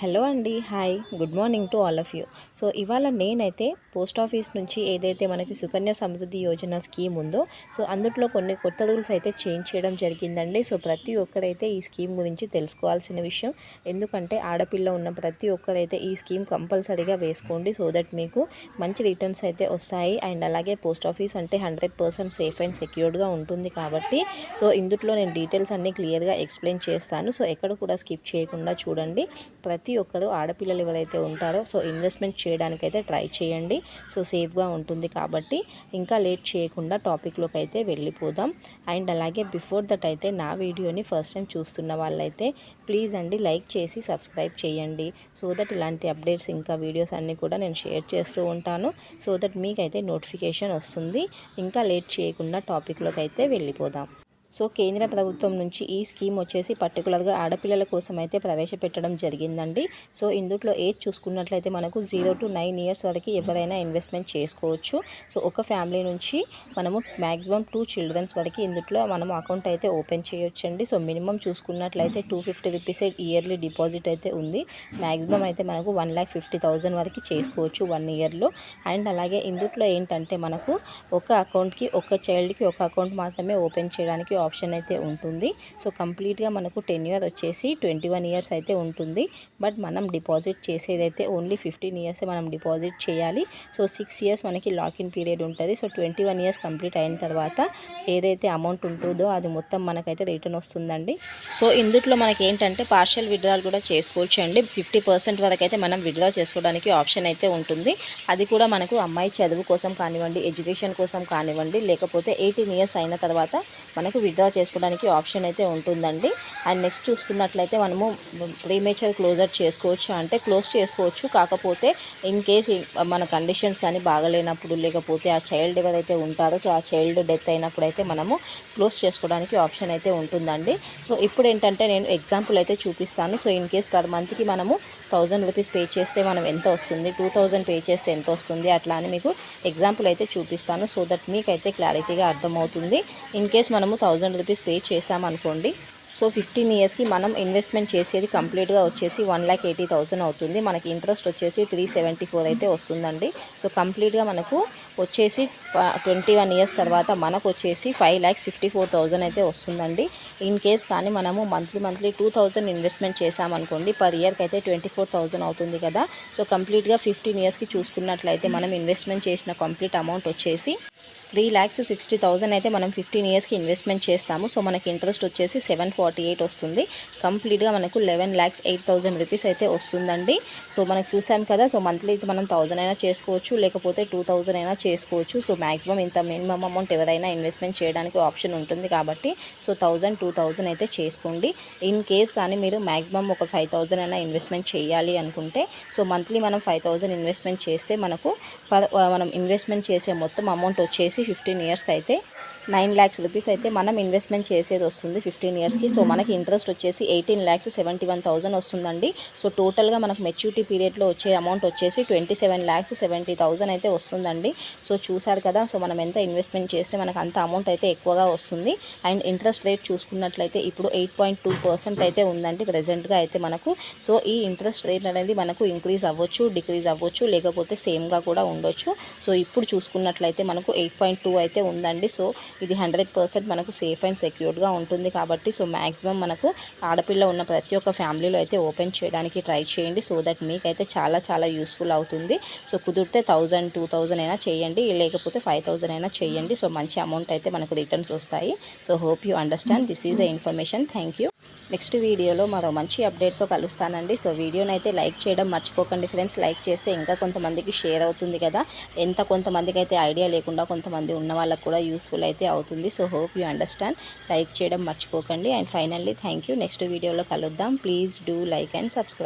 Hello అండి hi good morning to all of you. So ఇవాళ నేనైతే పోస్ట్ ఆఫీస్ నుంచి ఏదైతే మనకి సుకన్య సమృద్ధి యోజన స్కీమ్ ఉందో సో అందుట్లో కొన్ని కొత్త రూల్స్ అయితే చేంజ్ చేయడం జరిగిందండి. సో ప్రతి ఒక్కరైతే ఈ స్కీమ్ గురించి తెలుసుకోవాల్సిన విషయం. ఎందుకంటే ఆడపిల్ల ఉన్న ప్రతి ఒక్కరైతే ఈ స్కీమ్ కంపల్సరీగా వేసుకోండి సో దట్ మీకు మంచి రిటర్న్స్ అయితే వస్తాయి. అండ్ అలాగే పోస్ట్ ఆఫీస్ అంటే హండ్రెడ్ పర్సెంట్ సేఫ్ అండ్ సెక్యూర్డ్గా ఉంటుంది కాబట్టి సో ఇందులో నేను డీటెయిల్స్ అన్నీ క్లియర్గా ఎక్స్ప్లెయిన్ చేస్తాను. సో ఎక్కడ కూడా స్కిప్ చేయకుండా చూడండి. ప్రతి ప్రతి ఒక్కరు ఆడపిల్లలు ఎవరైతే ఉంటారో సో ఇన్వెస్ట్మెంట్ చేయడానికైతే ట్రై చేయండి. సో సేఫ్గా ఉంటుంది కాబట్టి ఇంకా లేట్ చేయకుండా టాపిక్లోకి అయితే వెళ్ళిపోదాం. అండ్ అలాగే బిఫోర్ దట్ అయితే నా వీడియోని ఫస్ట్ టైం చూస్తున్న వాళ్ళైతే ప్లీజ్ అండి లైక్ చేసి సబ్స్క్రైబ్ చేయండి. సో దట్ ఇలాంటి అప్డేట్స్ ఇంకా వీడియోస్ అన్నీ కూడా నేను షేర్ చేస్తూ ఉంటాను. సో దట్ మీకైతే నోటిఫికేషన్ వస్తుంది. ఇంకా లేట్ చేయకుండా టాపిక్లోకి అయితే వెళ్ళిపోదాం. సో కేంద్ర ప్రభుత్వం నుంచి ఈ స్కీమ్ వచ్చేసి పర్టికులర్గా ఆడపిల్లల కోసం అయితే ప్రవేశపెట్టడం జరిగిందండి. సో ఇందులో ఏజ్ చూసుకున్నట్లయితే మనకు జీరో టు నైన్ ఇయర్స్ వరకు ఎవరైనా ఇన్వెస్ట్మెంట్ చేసుకోవచ్చు. సో ఒక ఫ్యామిలీ నుంచి మనము మ్యాక్సిమం టూ చిల్డ్రన్స్ వరకు ఇందులో మనం అకౌంట్ అయితే ఓపెన్ చేయొచ్చండి. సో మినిమం చూసుకున్నట్లయితే two fifty rupees yearly deposit అయితే ఉంది. మ్యాక్సిమం అయితే మనకు వన్ ల్యాక్ ఫిఫ్టీ థౌజండ్ వరకు చేసుకోవచ్చు వన్ ఇయర్లో. అండ్ అలాగే ఇందులో ఏంటంటే మనకు ఒక అకౌంట్కి ఒక చైల్డ్కి ఒక అకౌంట్ మాత్రమే ఓపెన్ చేయడానికి ఆప్షన్ అయితే ఉంటుంది. సో కంప్లీట్గా మనకు టెన్ ఇయర్ వచ్చేసి ట్వంటీ వన్ ఇయర్స్ అయితే ఉంటుంది. బట్ మనం డిపాజిట్ చేసేదైతే ఓన్లీ ఫిఫ్టీన్ ఇయర్స్ మనం డిపాజిట్ చేయాలి. సో సిక్స్ ఇయర్స్ మనకి లాకిన్ పీరియడ్ ఉంటుంది. So twenty one years complete అయిన తర్వాత ఏదైతే అమౌంట్ ఉంటుందో అది మొత్తం మనకైతే రిటర్న్ వస్తుందండి. సో ఇందులో మనకి ఏంటంటే పార్షల్ విడ్రాల్ కూడా చేసుకోవచ్చు అండి. ఫిఫ్టీ పర్సెంట్ వరకు అయితే మనం విడ్రా చేసుకోవడానికి ఆప్షన్ అయితే ఉంటుంది. అది కూడా మనకు అమ్మాయి చదువు కోసం కానివ్వండి ఎడ్యుకేషన్ కోసం కానివ్వండి లేకపోతే ఎయిటీన్ ఇయర్స్ అయిన తర్వాత మనకు విత్డ్రా చేసుకోవడానికి ఆప్షన్ అయితే ఉంటుందండి. అండ్ నెక్స్ట్ చూసుకున్నట్లయితే మనము ప్రీమేచర్ క్లోజర్ చేసుకోవచ్చు. అంటే క్లోజ్ చేసుకోవచ్చు. కాకపోతే ఇన్ కేస్ మన కండిషన్స్ కానీ బాగలేనప్పుడు లేకపోతే ఆ చైల్డ్ ఎవరైతే ఉంటారో సో ఆ చైల్డ్ డెత్ అయినప్పుడు అయితే మనము క్లోజ్ చేసుకోవడానికి ఆప్షన్ అయితే ఉంటుందండి. సో ఇప్పుడు ఏంటంటే నేను ఎగ్జాంపుల్ అయితే చూపిస్తాను. సో ఇన్ కేస్ పర్ మంత్కి మనము థౌజండ్ రూపీస్ పే చేస్తే మనం ఎంత వస్తుంది? టూ థౌజండ్ పే చేస్తే ఎంత వస్తుంది? అట్లా అని మీకు ఎగ్జాంపుల్ అయితే చూపిస్తాను. సో దట్ మీకైతే క్లారిటీగా అర్థమవుతుంది. ఇన్ కేస్ మనము థౌజండ్ రూపీస్ పే చేసామనుకోండి సో ఫిఫ్టీన్ ఇయర్స్కి మనం ఇన్వెస్ట్మెంట్ చేసేది కంప్లీట్గా వచ్చేసి వన్ ల్యాక్ ఎయిటీ థౌసండ్ అవుతుంది. మనకి ఇంట్రెస్ట్ వచ్చేసి త్రీ సెవెంటీ ఫోర్ అయితే వస్తుందండి. సో కంప్లీట్గా మనకు వచ్చేసి ట్వంటీ వన్ ఇయర్స్ తర్వాత మనకు వచ్చేసి five lakhs fifty four thousand అయితే వస్తుందండి. ఇన్ కేస్ కానీ మనము monthly monthly two thousand investment చేసామనుకోండి పర్ ఇయర్కి అయితే ట్వంటీ ఫోర్ థౌజండ్ అవుతుంది కదా. సో కంప్లీట్గా ఫిఫ్టీన్ ఇయర్స్కి చూసుకున్నట్లయితే మనం ఇన్వెస్ట్మెంట్ చేసిన కంప్లీట్ అమౌంట్ వచ్చేసి త్రీ ల్యాక్స్ సిక్స్టీ థౌజండ్ అయితే మనం ఫిఫ్టీన్ ఇయర్స్కి ఇన్వెస్ట్మెంట్ చేస్తాము. సో మనకి ఇంట్రెస్ట్ వచ్చేసి సెవెన్ ఫార్టీ ఎయిట్ వస్తుంది. కంప్లీట్గా మనకు eleven lakhs eight thousand rupees అయితే వస్తుందండి. సో మనం చూసాం కదా సో మంత్లీ అయితే మనం థౌజండ్ అయినా చేసుకోవచ్చు లేకపోతే టూ థౌజండ్ అయినా చేసుకోవచ్చు. సో మ్యాక్సిమం ఇంత మినిమం అమౌంట్ ఎవరైనా ఇన్వెస్ట్మెంట్ చేయడానికి ఆప్షన్ ఉంటుంది కాబట్టి సో థౌజండ్ టూ థౌజండ్ అయితే చేసుకోండి. ఇన్ కేస్ కానీ మీరు మ్యాక్సిమం ఒక ఫైవ్ థౌజండ్ అయినా ఇన్వెస్ట్మెంట్ చేయాలి అనుకుంటే సో మంత్లీ మనం ఫైవ్ థౌజండ్ ఇన్వెస్ట్మెంట్ చేస్తే మనకు మనం ఇన్వెస్ట్మెంట్ చేసే మొత్తం అమౌంట్ వచ్చేసి వచ్చేసి ఫిఫ్టీన్ ఇయర్స్కి అయితే నైన్ ల్యాక్స్ రూపీస్ అయితే మనం ఇన్వెస్ట్మెంట్ చేసేది వస్తుంది ఫిఫ్టీన్ ఇయర్స్కి సో మనకి ఇంట్రెస్ట్ వచ్చేసి eighteen lakhs seventy one thousand వస్తుందండి సో టోటల్గా మనకు మెచ్యూరిటీ పీరియడ్లో వచ్చే అమౌంట్ వచ్చేసి twenty seven lakhs seventy thousand అయితే వస్తుందండి. సో చూసారు కదా సో మనం ఎంత ఇన్వెస్ట్మెంట్ చేస్తే మనకు అంత అమౌంట్ అయితే ఎక్కువగా వస్తుంది. అండ్ ఇంట్రెస్ట్ రేట్ చూసుకున్నట్లయితే ఇప్పుడు ఎయిట్ పాయింట్ టూ పర్సెంట్ అయితే ఉందండి ప్రజెంట్గా అయితే మనకు. సో ఈ ఇంట్రెస్ట్ రేట్ అనేది మనకు ఇంక్రీజ్ అవ్వచ్చు డిక్రీజ్ అవ్వచ్చు లేకపోతే సేమ్గా కూడా ఉండొచ్చు. సో ఇప్పుడు చూసుకున్నట్లయితే మనకు ఎయిట్ పాయింట్ టూ అయితే ఉందండి. సో ఇది హండ్రెడ్ పర్సెంట్ మనకు సేఫ్ అండ్ సెక్యూర్డ్గా ఉంటుంది కాబట్టి సో మ్యాక్సిమం మనకు ఆడపిల్ల ఉన్న ప్రతి ఒక్క ఫ్యామిలీలో అయితే ఓపెన్ చేయడానికి ట్రై చేయండి. సో దట్ మీకైతే చాలా చాలా యూస్ఫుల్ అవుతుంది. సో కుదిరితే థౌజండ్ టూ థౌజండ్ అయినా చేయండి. లేకపోతే ఫైవ్ థౌజండ్ అయినా చేయండి. సో మంచి అమౌంట్ అయితే మనకు రిటర్న్స్ వస్తాయి. So hope you understand. This is a information. Thank you. Next వీడియోలో మరో మంచి అప్డేట్తో కలుస్తానండి. సో వీడియోని అయితే లైక్ చేయడం మర్చిపోకండి ఫ్రెండ్స్. లైక్ చేస్తే ఇంకా కొంతమందికి షేర్ అవుతుంది కదా. ఎంత కొంతమందికి అయితే ఐడియా లేకుండా కొంతమంది ఉన్న వాళ్ళకు కూడా యూస్ఫుల్ అయితే అవుతుంది. So hope you understand. Like చేయడం మర్చిపోకండి. అండ్ ఫైనల్లీ థ్యాంక్ నెక్స్ట్ వీడియోలో కలుద్దాం. Please do like and subscribe.